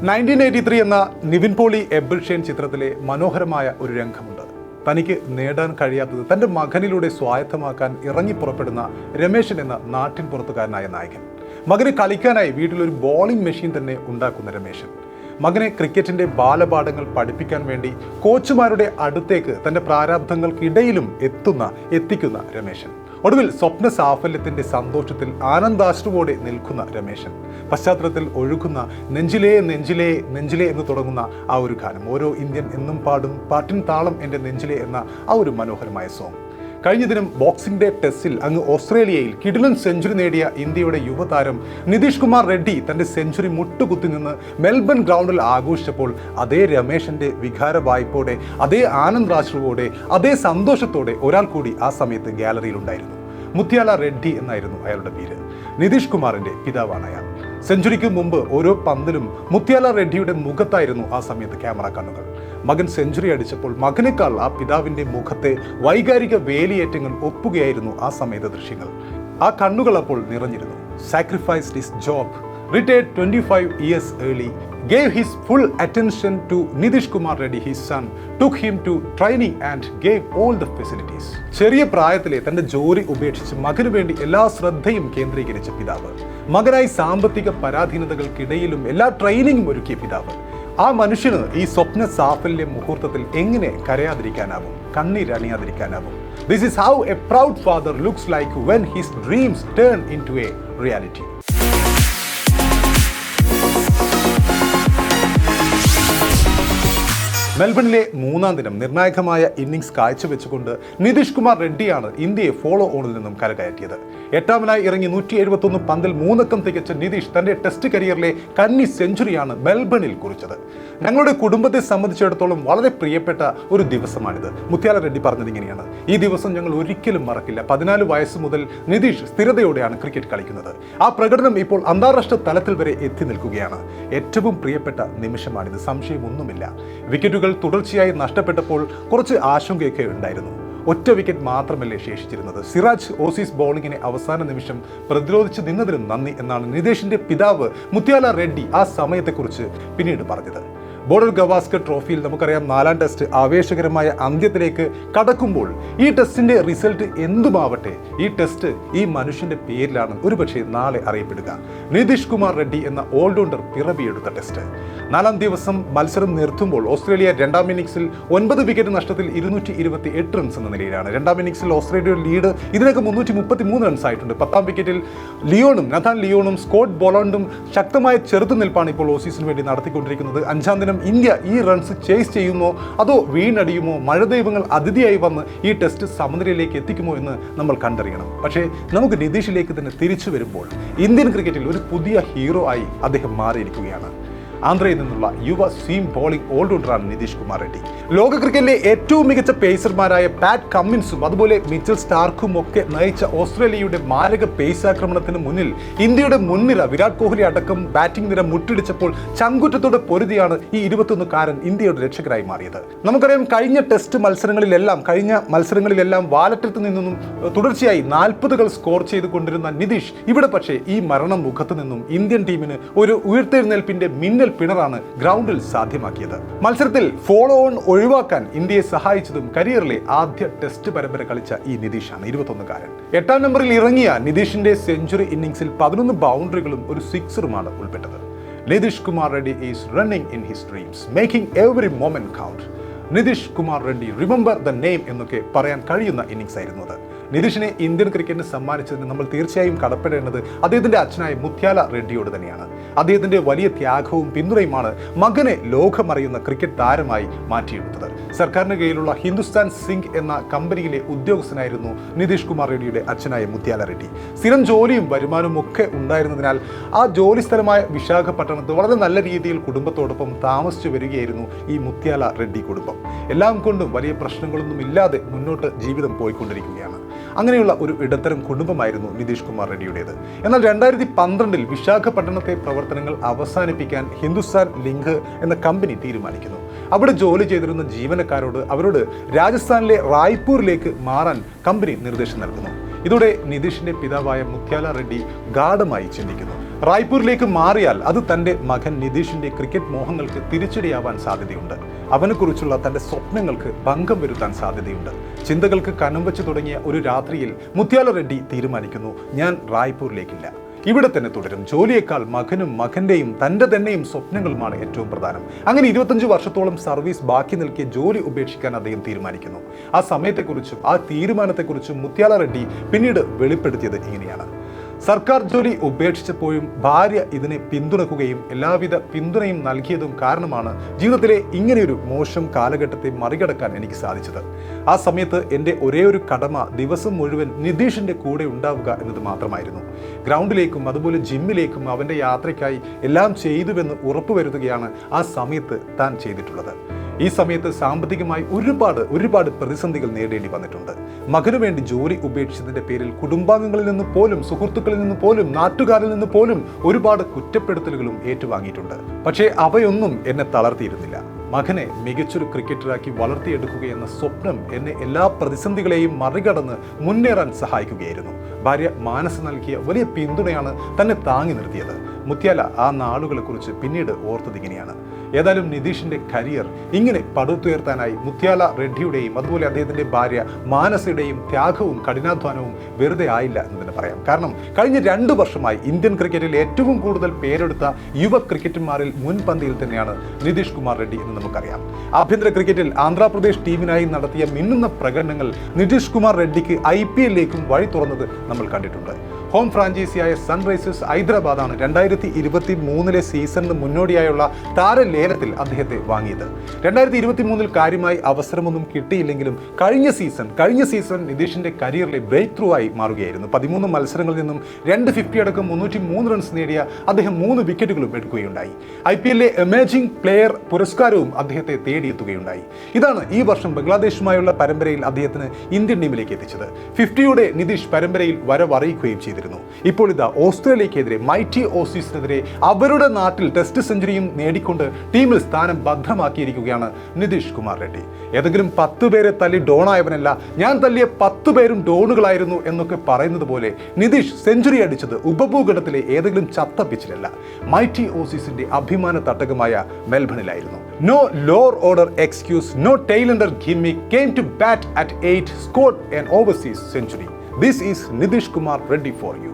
Nineteen eighty three എന്ന നിവിൻ പോളി എബിൾഷേൻ ചിത്രത്തിലെ മനോഹരമായ ഒരു രംഗമുണ്ട്. തനിക്ക് നേടാൻ കഴിയാത്തത് തന്റെ മകനിലൂടെ സ്വായത്തമാക്കാൻ ഇറങ്ങി പുറപ്പെടുന്ന രമേശൻ എന്ന നാട്ടിൻ പുറത്തുകാരനായ നായകൻ. മകന് കളിക്കാനായി വീട്ടിലൊരു ബോളിംഗ് മെഷീൻ തന്നെ ഉണ്ടാക്കുന്ന രമേശൻ. മകനെ ക്രിക്കറ്റിന്റെ ബാലപാഠങ്ങൾ പഠിപ്പിക്കാൻ വേണ്ടി കോച്ചുമാരുടെ അടുത്തേക്ക് തന്റെ പ്രാരാബ്ധങ്ങൾക്കിടയിലും എത്തുന്ന എത്തിക്കുന്ന രമേശൻ. ഒടുവിൽ സ്വപ്ന സാഫല്യത്തിന്റെ സന്തോഷത്തിൽ ആനന്ദാശ്രുവോടെ നിൽക്കുന്ന രമേശൻ. പശ്ചാത്തലത്തിൽ ഒഴുകുന്ന നെഞ്ചിലേ നെഞ്ചിലേ നെഞ്ചിലേ എന്ന് തുടങ്ങുന്ന ആ ഒരു ഗാനം. ഓരോ ഇന്ത്യൻ എന്നും പാടും പാട്ടിൻ താളം എന്റെ നെഞ്ചിലേ എന്ന ആ ഒരു മനോഹരമായ സോങ് കഴിഞ്ഞ ദിനം ബോക്സിംഗ് ഡേ ടെസ്റ്റിൽ അങ്ങ് ഓസ്ട്രേലിയയിൽ കിടിലൻ സെഞ്ചുറി നേടിയ ഇന്ത്യയുടെ യുവതാരം നിതീഷ് കുമാർ റെഡ്ഡി തന്റെ സെഞ്ചുറി മുട്ടുകുത്തി നിന്ന് മെൽബൺ ഗ്രൗണ്ടിൽ ആഘോഷിച്ചപ്പോൾ അതേ രമേശന്റെ വികാര വായ്പോടെ അതേ ആനന്ദാശ്രുവോടെ അതേ സന്തോഷത്തോടെ ഒരാൾ കൂടി ആ സമയത്ത് ഗാലറിയിൽ ഉണ്ടായിരുന്നു. മുത്യാല റെഡ്ഡി എന്നായിരുന്നു അയാളുടെ പേര്. നിതീഷ് കുമാറിന്റെ പിതാവാണ് അയാൾ. സെഞ്ചുറിക്ക് മുമ്പ് ഓരോ പന്തിലും മുത്യാല റെഡ്ഡിയുടെ മുഖത്തായിരുന്നു ആ സമയത്ത് ക്യാമറ കണ്ണുകൾ. മകൻ സെഞ്ചുറി അടിച്ചപ്പോൾ മകനേക്കാൾ ആ പിതാവിന്റെ മുഖത്തെ വൈകാരിക വേലിയേറ്റങ്ങൾ ഒപ്പുകയായിരുന്നു ആ സമയത്തെ ദൃശ്യങ്ങൾ. ആ കണ്ണുകൾ അപ്പോൾ നിറഞ്ഞിരുന്നു. Sacrificed his job retired twenty five years early gave his full attention to Nitish Kumar Reddy his son took him to training and gave all the facilities ചെറിയ പ്രായത്തിലെ തന്റെ ജോലി ഉപേക്ഷിച്ച് മകനു വേണ്ടി എല്ലാ ശ്രദ്ധയും കേന്ദ്രീകരിച്ച പിതാവ്. മകനായി സാമ്പത്തിക പരാധീനതകൾക്കിടയിലും എല്ലാ ട്രെയിനിങ്ങും ഒരുക്കിയ പിതാവ്. ആ മനുഷ്യന് ഈ സ്വപ്ന സാഫല്യ മുഹൂർത്തത്തിൽ എങ്ങനെ കരയാതിരിക്കാനാവും? കണ്ണീരണിയാതിരിക്കാനാവും this is how a proud father looks like when his dreams turn into a reality മെൽബണിലെ മൂന്നാം ദിനം നിർണായകമായ ഇന്നിംഗ്സ് കാഴ്ചവെച്ചുകൊണ്ട് നിതീഷ് കുമാർ റെഡ്ഡിയാണ് ഇന്ത്യയെ ഫോളോ ഓണിൽ നിന്നും കരകയറ്റിയത്. എട്ടാമനായി ഇറങ്ങി നൂറ്റി എഴുപത്തൊന്ന് പന്തിൽ മൂന്നക്കം തികച്ച നിതീഷ് തന്റെ ടെസ്റ്റ് കരിയറിലെ കന്നി സെഞ്ചുറിയാണ് മെൽബണിൽ കുറിച്ചത്. ഞങ്ങളുടെ കുടുംബത്തെ സംബന്ധിച്ചിടത്തോളം വളരെ പ്രിയപ്പെട്ട ഒരു ദിവസമാണിത്. മുത്യാല റെഡ്ഡി പറഞ്ഞത് ഇങ്ങനെയാണ്. ഈ ദിവസം ഞങ്ങൾ ഒരിക്കലും മറക്കില്ല. പതിനാല് വയസ്സ് മുതൽ നിതീഷ് സ്ഥിരതയോടെയാണ് ക്രിക്കറ്റ് കളിക്കുന്നത്. ആ പ്രകടനം ഇപ്പോൾ അന്താരാഷ്ട്ര തലത്തിൽ വരെ എത്തി നിൽക്കുകയാണ്. ഏറ്റവും പ്രിയപ്പെട്ട നിമിഷമാണിത്. സംശയമൊന്നുമില്ല. വിക്കറ്റുകൾ തുടർച്ചയായി നഷ്ടപ്പെട്ടപ്പോൾ കുറച്ച് ആശങ്കയൊക്കെ ഉണ്ടായിരുന്നു. ഒറ്റ വിക്കറ്റ് മാത്രമല്ലേ ശേഷിച്ചിരുന്നത്. സിറാജ് ഓസീസ് ബോളിങ്ങിനെ അവസാന നിമിഷം പ്രതിരോധിച്ച് നിന്നതിനും നന്ദി എന്നാണ് നിതേഷിന്റെ പിതാവ് മുത്യാല റെഡ്ഡി ആ സമയത്തെക്കുറിച്ച് പിന്നീട് പറഞ്ഞത്. ബോർഡർ ഗവാസ്കർ ട്രോഫിയിൽ നമുക്കറിയാം നാലാം ടെസ്റ്റ് ആവേശകരമായ അന്ത്യത്തിലേക്ക് കടക്കുമ്പോൾ ഈ ടെസ്റ്റിന്റെ റിസൾട്ട് എന്തുമാവട്ടെ? ഈ ടെസ്റ്റ് ഈ മനുഷ്യന്റെ പേരിലാണ്. ഒരുപക്ഷെ നാളെ അറിയപ്പെടുക. നിതീഷ് കുമാർ റെഡ്ഡി എന്ന ഓൾറൗണ്ടർ പിറവിയെടുത്ത ടെസ്റ്റ്. നാലാം ദിവസം മത്സരം നിർത്തുമ്പോൾ ഓസ്ട്രേലിയ രണ്ടാം ഇന്നിംഗ്സിൽ ഒൻപത് വിക്കറ്റ് നഷ്ടത്തിൽ ഇരുന്നൂറ്റി ഇരുപത്തി എട്ട് റൺസ് എന്ന നിലയിലാണ്. രണ്ടാം ഇന്നിംഗ്സിൽ ഓസ്ട്രേലിയയുടെ ലീഡ് ഇതിനകം മുന്നൂറ്റി മുപ്പത്തി മൂന്ന് റൺസ് ആയിട്ടുണ്ട്. പത്താം വിക്കറ്റിൽ ലിയോണും നഥാൻ ലിയോണും സ്കോട്ട് ബോളണ്ടും ശക്തമായ ചെറുത്തുനിൽപ്പാണ് ഇപ്പോൾ ഓസീസിന് വേണ്ടി നടത്തിക്കൊണ്ടിരിക്കുന്നത്. അഞ്ചാം ദിനം ഇന്ത്യ ഈ റൺസ് ചേസ് ചെയ്യുമോ അതോ വീണടിയുമോ മഴ ദൈവങ്ങൾ അതിഥിയായി വന്ന് ഈ ടെസ്റ്റ് സമനിലയിലേക്ക് എത്തിക്കുമോ എന്ന് നമ്മൾ കണ്ടറിയണം. പക്ഷേ നമുക്ക് നിതീഷിലേക്ക് തന്നെ തിരിച്ചു വരുമ്പോൾ ഇന്ത്യൻ ക്രിക്കറ്റിൽ ഒരു പുതിയ ഹീറോ ആയി അദ്ദേഹം മാറിയിരിക്കുകയാണ്. ആന്ധ്രയിൽ നിന്നുള്ള യുവ സ്വീം ബോളിംഗ് ഓൾറൗണ്ടറാണ് നിതീഷ് കുമാർ റെഡ്ഡി. ലോക ക്രിക്കറ്റിലെ ഏറ്റവും മികച്ച പേസർമാരായ പാറ്റ് കമ്മിൻസും അതുപോലെ മിച്ചൽ സ്റ്റാർക്കും ഒക്കെ നയിച്ച ഓസ്ട്രേലിയയുടെ മാരക പേസ് ആക്രമണത്തിന് മുന്നിൽ ഇന്ത്യയുടെ മുൻനിര വിരാട് കോഹ്ലി അടക്കം ബാറ്റിംഗ് നിര മുട്ടിടിച്ചപ്പോൾ ചങ്കുറ്റത്തോടെ പൊരുതിയാണ് ഈ ഇരുപത്തൊന്നുകാരൻ ഇന്ത്യയുടെ രക്ഷകരായി മാറിയത്. നമുക്കറിയാം കഴിഞ്ഞ ടെസ്റ്റ് മത്സരങ്ങളിലെല്ലാം കഴിഞ്ഞ മത്സരങ്ങളിലെല്ലാം വാലറ്റത്ത് നിന്നും തുടർച്ചയായി നാൽപ്പതുകൾ സ്കോർ ചെയ്ത് കൊണ്ടിരുന്ന നിതീഷ് ഇവിടെ പക്ഷേ ഈ മരണം മുഖത്ത് നിന്നും ഇന്ത്യൻ ടീമിന് ഒരു ഉയർത്തെഴുന്നേൽപ്പിന്റെ മിന്നൽ പിണറാണ് ഗ്രൗണ്ടിൽ സാധ്യമാക്കിയത്. മത്സരത്തിൽ ഫോളോ ഓൺ ഒഴിവാക്കാൻ ഇന്ത്യയെ സഹായിച്ചതും കരിയറിലെ ആദ്യ ടെസ്റ്റ് പരമ്പര കളിച്ച ഈ നിതീഷാണ് ഇരുപത്തൊന്നുകാരൻ. എട്ടാം നമ്പറിൽ ഇറങ്ങിയ നിതീഷിന്റെ സെഞ്ചുറി ഇന്നിംഗ്സിൽ പതിനൊന്ന് ബൗണ്ടറികളും ഒരു സിക്സറുമാണ് ഉൾപ്പെട്ടത്. Nitish Kumar Reddy is running in his dreams making every moment count. Nitish Kumar Reddy remember the name എന്നൊക്കെ പറയാൻ കഴിയുന്ന ഇന്നിംഗ്സ് ആയിരുന്നു അത്. നിതീഷിനെ ഇന്ത്യൻ ക്രിക്കറ്റിന് സമ്മാനിച്ചതിന് നമ്മൾ തീർച്ചയായും കടപ്പെടേണ്ടത് അദ്ദേഹത്തിന്റെ അച്ഛനായ മുത്യാല റെഡ്ഡിയോട് തന്നെയാണ്. അദ്ദേഹത്തിന്റെ വലിയ ത്യാഗവും പിന്തുണയുമാണ് മകനെ ലോകമറിയുന്ന ക്രിക്കറ്റ് താരമായി മാറ്റിയെടുത്തത്. സർക്കാരിന് കീഴിലുള്ള ഹിന്ദുസ്ഥാൻ സിംഗ് എന്ന കമ്പനിയിലെ ഉദ്യോഗസ്ഥനായിരുന്നു നിതീഷ് കുമാർ റെഡ്ഡിയുടെ അച്ഛനായ മുത്യാല റെഡ്ഡി. സ്ഥിരം ജോലിയും വരുമാനവും ഒക്കെ ഉണ്ടായിരുന്നതിനാൽ ആ ജോലി സ്ഥലമായ വിശാഖപട്ടണത്ത് വളരെ നല്ല രീതിയിൽ കുടുംബത്തോടൊപ്പം താമസിച്ചു വരികയായിരുന്നു ഈ മുത്യാല റെഡ്ഡി കുടുംബം. എല്ലാം കൊണ്ടും വലിയ പ്രശ്നങ്ങളൊന്നും ഇല്ലാതെ മുന്നോട്ട് ജീവിതം പോയിക്കൊണ്ടിരിക്കുകയാണ്. അങ്ങനെയുള്ള ഒരു ഇടത്തരം കുടുംബമായിരുന്നു നിതീഷ് കുമാർ റെഡ്ഡിയുടേത്. എന്നാൽ രണ്ടായിരത്തി പന്ത്രണ്ടിൽ വിശാഖപട്ടണത്തെ പ്രവർത്തനങ്ങൾ അവസാനിപ്പിക്കാൻ ഹിന്ദുസ്ഥാൻ ലിങ്ക് എന്ന കമ്പനി തീരുമാനിക്കുന്നു. അവിടെ ജോലി ചെയ്തിരുന്ന ജീവനക്കാരോട് അവരോട് രാജസ്ഥാനിലെ റായ്പൂരിലേക്ക് മാറാൻ കമ്പനി നിർദ്ദേശം നൽകുന്നു. ഇതോടെ നിതീഷിന്റെ പിതാവായ മുത്യാല റെഡ്ഡി ഗാഢമായി ചിന്തിക്കുന്നു. റായ്പൂരിലേക്ക് മാറിയാൽ അത് തന്റെ മകൻ നിതീഷിന്റെ ക്രിക്കറ്റ് മോഹങ്ങൾക്ക് തിരിച്ചടിയാവാൻ സാധ്യതയുണ്ട്. അവനെക്കുറിച്ചുള്ള തന്റെ സ്വപ്നങ്ങൾക്ക് ഭംഗം വരുത്താൻ സാധ്യതയുണ്ട്. ചിന്തകൾക്ക് കനം വെച്ച് തുടങ്ങിയ ഒരു രാത്രിയിൽ മുത്യാല റെഡ്ഡി തീരുമാനിക്കുന്നു ഞാൻ റായ്പൂരിലേക്കില്ല. ഇവിടെ തന്നെ തുടരും. ജോലിയേക്കാൾ മകനും മകന്റെയും തന്റെ തന്നെയും സ്വപ്നങ്ങളുമാണ് ഏറ്റവും പ്രധാനം. അങ്ങനെ ഇരുപത്തഞ്ച് വർഷത്തോളം സർവീസ് ബാക്കി നിൽക്കിയ ജോലി ഉപേക്ഷിക്കാൻ അദ്ദേഹം തീരുമാനിക്കുന്നു. ആ സമയത്തെക്കുറിച്ചും ആ തീരുമാനത്തെക്കുറിച്ചും മുത്യാല റെഡ്ഡി പിന്നീട് വെളിപ്പെടുത്തിയത് ഇങ്ങനെയാണ്. സർക്കാർ ജോലി ഉപേക്ഷിച്ചപ്പോഴും ഭാര്യ ഇതിനെ പിന്തുണക്കുകയും എല്ലാവിധ പിന്തുണയും നൽകിയതും കാരണമാണ് ജീവിതത്തിലെ ഇങ്ങനെയൊരു മോശം കാലഘട്ടത്തെ മറികടക്കാൻ എനിക്ക് സാധിച്ചത്. ആ സമയത്ത് എന്റെ ഒരേ ഒരു കടമ ദിവസം മുഴുവൻ നിതീഷിന്റെ കൂടെ ഉണ്ടാവുക എന്നത് മാത്രമായിരുന്നു. ഗ്രൗണ്ടിലേക്കും അതുപോലെ ജിമ്മിലേക്കും അവന്റെ യാത്രയ്ക്കായി എല്ലാം ചെയ്തുവെന്ന് ഉറപ്പുവരുത്തുകയാണ് ആ സമയത്ത് താൻ ചെയ്തിട്ടുള്ളത്. ഈ സമയത്ത് സാമ്പത്തികമായി ഒരുപാട് ഒരുപാട് പ്രതിസന്ധികൾ നേരിടേണ്ടി വന്നിട്ടുണ്ട്. മകനു വേണ്ടി ജോലി ഉപേക്ഷിച്ചതിന്റെ പേരിൽ കുടുംബാംഗങ്ങളിൽ നിന്ന് പോലും സുഹൃത്തുക്കളിൽ നിന്ന് പോലും നാട്ടുകാരിൽ നിന്ന് പോലും ഒരുപാട് കുറ്റപ്പെടുത്തലുകളും ഏറ്റുവാങ്ങിയിട്ടുണ്ട്. പക്ഷേ അവയൊന്നും എന്നെ തളർത്തിയിരുന്നില്ല. മകനെ മികച്ചൊരു ക്രിക്കറ്ററാക്കി വളർത്തിയെടുക്കുകയെന്ന സ്വപ്നം എന്നെ എല്ലാ പ്രതിസന്ധികളെയും മറികടന്ന് മുന്നേറാൻ സഹായിക്കുകയായിരുന്നു. ഭാര്യ മാനസ് നൽകിയ വലിയ പിന്തുണയാണ് തന്നെ താങ്ങി നിർത്തിയത്. മുത്യാല ആ നാളുകളെക്കുറിച്ച് പിന്നീട് ഓർത്തത് ഇങ്ങനെയാണ്. ഏതായാലും നിതീഷിന്റെ കരിയർ ഇങ്ങനെ പടുത്തുയർത്താനായി മുത്യാല റെഡ്ഡിയുടെയും അതുപോലെ അദ്ദേഹത്തിന്റെ ഭാര്യ മാനസയുടെയും ത്യാഗവും കഠിനാധ്വാനവും വെറുതെ ആയില്ല എന്ന് തന്നെ പറയാം. കാരണം കഴിഞ്ഞ രണ്ട് വർഷമായി ഇന്ത്യൻ ക്രിക്കറ്റിൽ ഏറ്റവും കൂടുതൽ പേരെടുത്ത യുവ ക്രിക്കറ്റർമാരിൽ മുൻപന്തിയിൽ തന്നെയാണ് നിതീഷ് കുമാർ റെഡ്ഡി എന്ന് നമുക്കറിയാം. ആഭ്യന്തര ക്രിക്കറ്റിൽ ആന്ധ്രാപ്രദേശ് ടീമിനായി നടത്തിയ മിന്നുന്ന പ്രകടനങ്ങൾ നിതീഷ് കുമാർ റെഡ്ഡിക്ക് ഐ പി എല്ലിലേക്കും വഴി തുറന്നത് നമ്മൾ കണ്ടിട്ടുണ്ട്. ഹോം ഫ്രാഞ്ചൈസിയായ സൺറൈസേഴ്സ് ഹൈദരാബാദാണ് രണ്ടായിരത്തി ഇരുപത്തി മൂന്നിലെ സീസണിന് മുന്നോടിയായുള്ള താരലേലത്തിൽ അദ്ദേഹത്തെ വാങ്ങിയത്. രണ്ടായിരത്തി ഇരുപത്തി മൂന്നിൽ കാര്യമായി അവസരമൊന്നും കിട്ടിയില്ലെങ്കിലും കഴിഞ്ഞ സീസൺ കഴിഞ്ഞ സീസൺ നിതീഷിന്റെ കരിയറിലെ ബ്രേക്ക് ത്രൂ ആയി മാറുകയായിരുന്നു. പതിമൂന്ന് മത്സരങ്ങളിൽ നിന്നും രണ്ട് ഫിഫ്റ്റി അടക്കം മുന്നൂറ്റി മൂന്ന് റൺസ് നേടിയ അദ്ദേഹം മൂന്ന് വിക്കറ്റുകളും എടുക്കുകയുണ്ടായി. ഐ പി എല്ലിലെ എമേജിംഗ് പ്ലെയർ പുരസ്കാരവും അദ്ദേഹത്തെ തേടിയെത്തുകയുണ്ടായി. ഇതാണ് ഈ വർഷം ബംഗ്ലാദേശുമായുള്ള പരമ്പരയിൽ അദ്ദേഹത്തിന് ഇന്ത്യൻ ടീമിലേക്ക് എത്തിച്ചത്. ഫിഫ്റ്റിയുടെ നിതീഷ് പരമ്പരയിൽ വരവറിയിക്കുകയും ചെയ്തിരുന്നു. ഇപ്പോൾ ഇതാ ഓസ്ട്രേലിയക്കെതിരെ മൈറ്റി ഓസീസിനെതിരെ അവരുടെ നാട്ടിൽ ടെസ്റ്റ് സെഞ്ചുറിയും നേടിക്കൊണ്ട് ടീമിൽ സ്ഥാനം ഭദ്രമാക്കിയിരിക്കുകയാണ് നിതീഷ് കുമാർ റെഡ്ഡി. ഏതെങ്കിലും പത്ത് പേരെ തല്ലി ഡോണായവനല്ല ഞാൻ തല്ലിയ പത്ത് പേരും ഡോണുകളായിരുന്നു എന്നൊക്കെ പറയുന്നത് പോലെ നിതീഷ് സെഞ്ചുറി അടിച്ചത് ഉപഭൂഖണ്ഡത്തിലെ ഏതെങ്കിലും ചത്ത പിച്ചിലല്ല മൈറ്റി ഓസീസിന്റെ അഭിമാന തട്ടകമായ മെൽബണിലായിരുന്നു. No lower order excuse no tailender gimme came to bat at eight score and overseas century this is Nitish Kumar Reddy for you